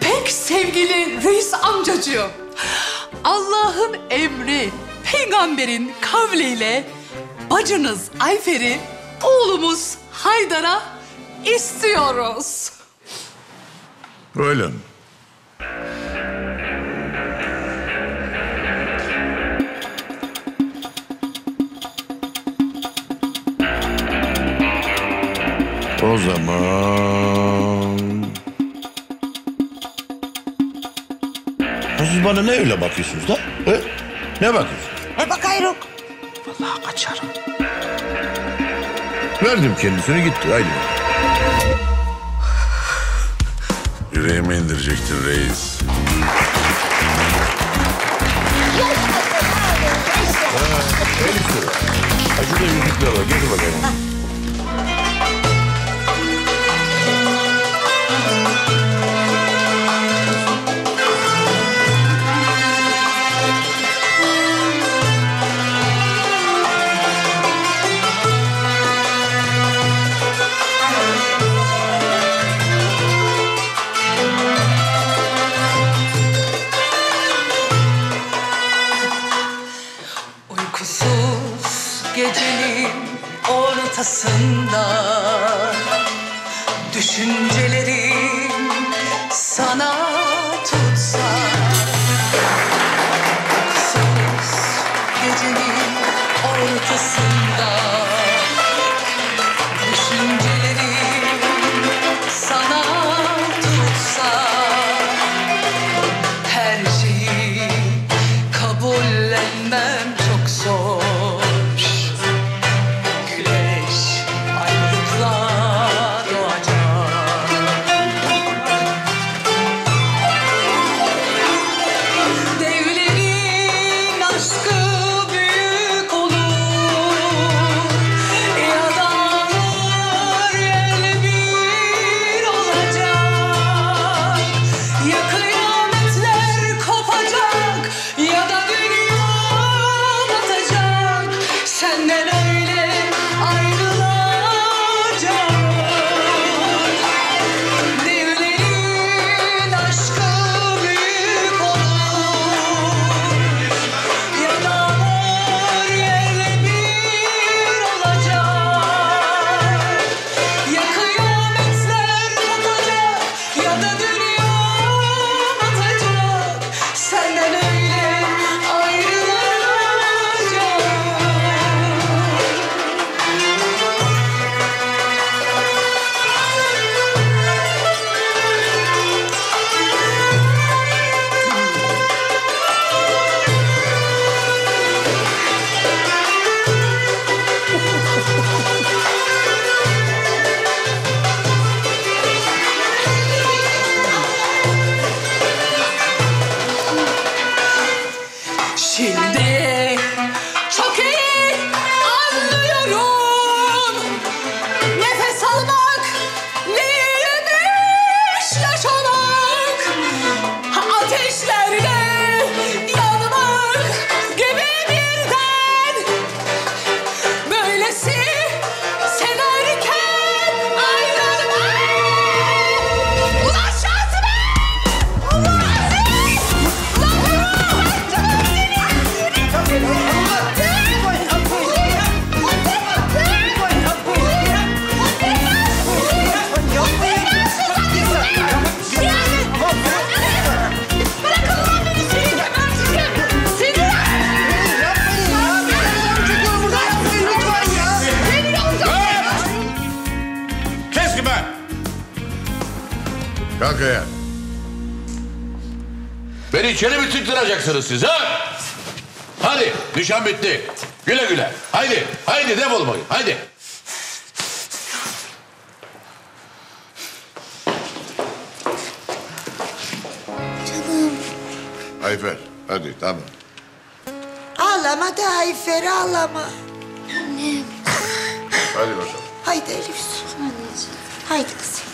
Pek sevgili reis amcacığım. Allah'ın emri, peygamberin kavliyle bacınız Ayfer'i oğlumuz Haydar'a istiyoruz. Öyle mi? O zaman... Siz bana ne öyle bakıyorsunuz da? He? Ne bakıyorsunuz? Ne bakayım? Vallahi kaçarım. Verdim kendisine gitti. Haydi. Yüreğime indirecektin reis. El sıra. Ha şurada yüzükler var. Getir bakalım. Gecenin ortasında Düşüncelerim sana Kalk ayağa. Beni içeri mi tıktıracaksınız siz ha? Hadi nişan bitti. Güle güle. Haydi, haydi defol bakayım. Haydi. Ayfer, hadi tamam. Ağlama da Ayfer ağlama. Hadi bakalım. Haydi Elif. Haydi kızım.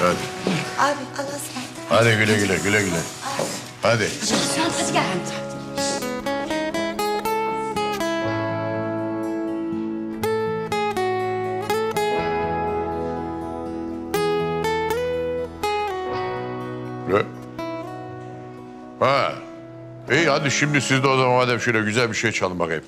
Hadi. Abi Allah'a ısmarladık. Hadi güle güle, güle güle. Hadi. Hadi gel. Ne? Ha. İyi hadi şimdi siz de o zaman madem şöyle güzel bir şey çalın bakayım.